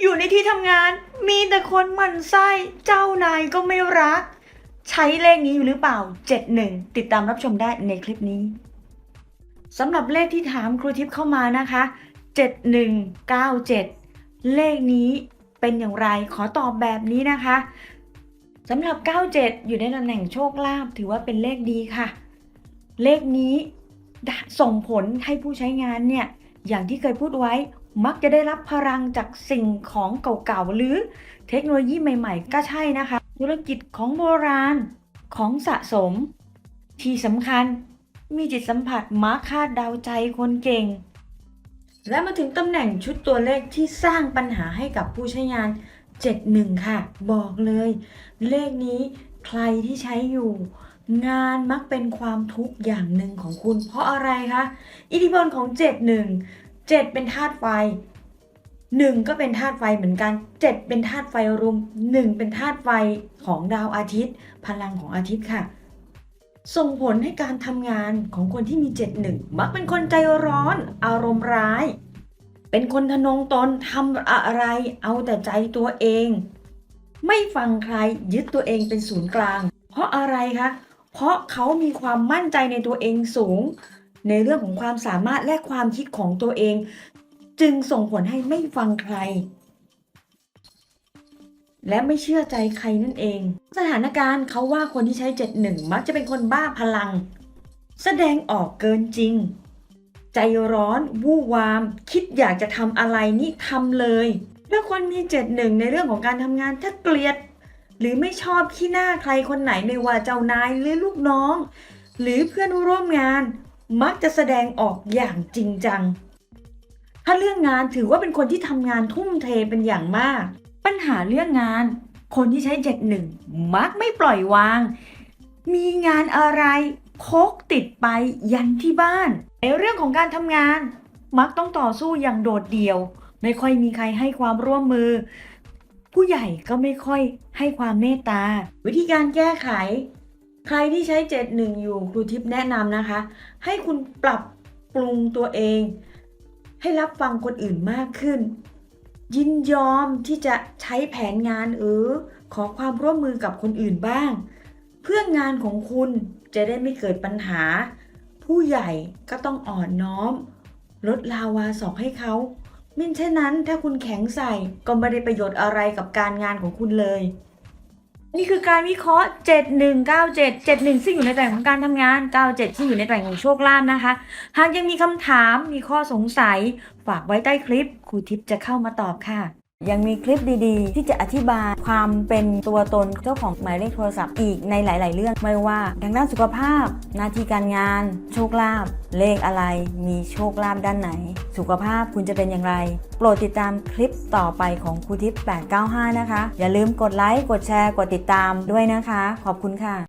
อยู่ในที่ทำงาน มีแต่คนหมั่นไส้เจ้านายก็ไม่รัก ใช้เลขนี้อยู่หรือเปล่า 71 ติดตามรับชมได้ในคลิปนี้สำหรับเลขที่ถามครูทิพย์เข้ามานะคะ 7197 เลขนี้เป็นอย่างไรขอตอบแบบนี้นะคะสำหรับ 97 อยู่ในตำแหน่งโชคลาภถือว่าเป็นเลขดีค่ะ เลขนี้ส่งผลให้ผู้ใช้งานเนี่ยอย่างที่เคยพูดไว้ มักจะได้รับพลังจากสิ่งของเก่าๆ หรือเทคโนโลยีใหม่ๆ ก็ใช่นะคะ ธุรกิจของโบราณของสะสม ที่สำคัญมีจิตสัมผัสมักคาดเดาใจคนเก่ง และมาถึงตำแหน่งชุดตัวเลขที่สร้างปัญหาให้กับผู้ใช้งาน 71 ค่ะ บอกเลย เลขนี้ใครที่ใช้อยู่ งานมักเป็นความทุกข์อย่างหนึ่งของคุณ เพราะอะไรคะ อิทธิพลของ 71 7 เป็นธาตุไฟ 1 ก็เป็นธาตุไฟเหมือนกัน 7 เป็นธาตุไฟรุม1 เป็นธาตุไฟของดาวอาทิตย์ พลังของอาทิตย์ค่ะ ส่งผลให้การทำงานของคนที่มี 71 มักเป็นคนใจร้อน อารมณ์ร้าย เป็นคนทะนงตนทำอะไรเอาแต่ใจตัวเอง ไม่ฟังใครยึดตัวเองเป็นศูนย์กลาง เพราะอะไรคะ เพราะเขามีความมั่นใจในตัวเองสูง ในเรื่องของความสามารถและความคิดของตัวเอง จึงส่งผลให้ไม่ฟังใคร และไม่เชื่อใจใครนั่นเอง สถานการณ์เขาว่าคนที่ใช้ 71 มักจะเป็นคนบ้าพลัง แสดงออกเกินจริง ใจร้อนวู่วาม คิดอยากจะทำอะไรนี่ทำเลย แล้วคนมี 71 ในเรื่องของการทำงานถ้าเกลียด หรือไม่ชอบขี้หน้าใครคนไหนไม่ว่าเจ้านายหรือลูกน้อง หรือเพื่อนร่วมงาน มักจะแสดงออกอย่างจริงจัง ถ้าเรื่องงานถือว่าเป็นคนที่ทำงานทุ่มเทเป็นอย่างมาก ปัญหาเรื่องงาน คนที่ใช้71มักไม่ปล่อยวาง มีงานอะไรพกติดไปยันที่บ้าน ในเรื่องของการทำงาน มักต้องต่อสู้อย่างโดดเดี่ยว ไม่ค่อยมีใครให้ความร่วมมือ ผู้ใหญ่ก็ไม่ค่อยให้ความเมตตา วิธีการแก้ไข ใครที่ใช้ 71 อยู่ครูทิพย์แนะนำนะคะ ให้คุณปรับปรุงตัวเอง ให้รับฟังคนอื่นมากขึ้น ยินยอมที่จะใช้แผนงานหรือขอความร่วมมือกับคนอื่นบ้าง เพื่องานของคุณจะได้ไม่เกิดปัญหา ผู้ใหญ่ก็ต้องอ่อนน้อม ลดลาวาสอกให้เขาไมิฉะนั้นถ้าคุณแข็งใส่ก็ไม่ได้ประโยชน์อะไรกับการงานของคุณเลย นี่คือการวิเคราะห์ 7197 71 ซึ่งอยู่ในแต่งของการทำงาน 97ที่อยู่ในแต่งของโชคลาภนะคะ หากยังมีคำถามมีข้อสงสัย ฝากไว้ใต้คลิปครูทิพย์จะเข้ามาตอบค่ะ ยังมีคลิปดีๆ ที่จะอธิบายความเป็นตัวตนเจ้าของหมายเลขโทรศัพท์อีกในหลาย ๆ เรื่อง ไม่ว่าทางด้านสุขภาพ หน้าที่การงาน โชคลาภเลขอะไร มีโชคลาภด้านไหน สุขภาพคุณจะเป็นอย่างไร โปรดติดตามคลิปต่อไปของครูทิพย์895 นะคะ อย่าลืมกดไลค์กดแชร์กดติดตามด้วยนะคะ ขอบคุณค่ะ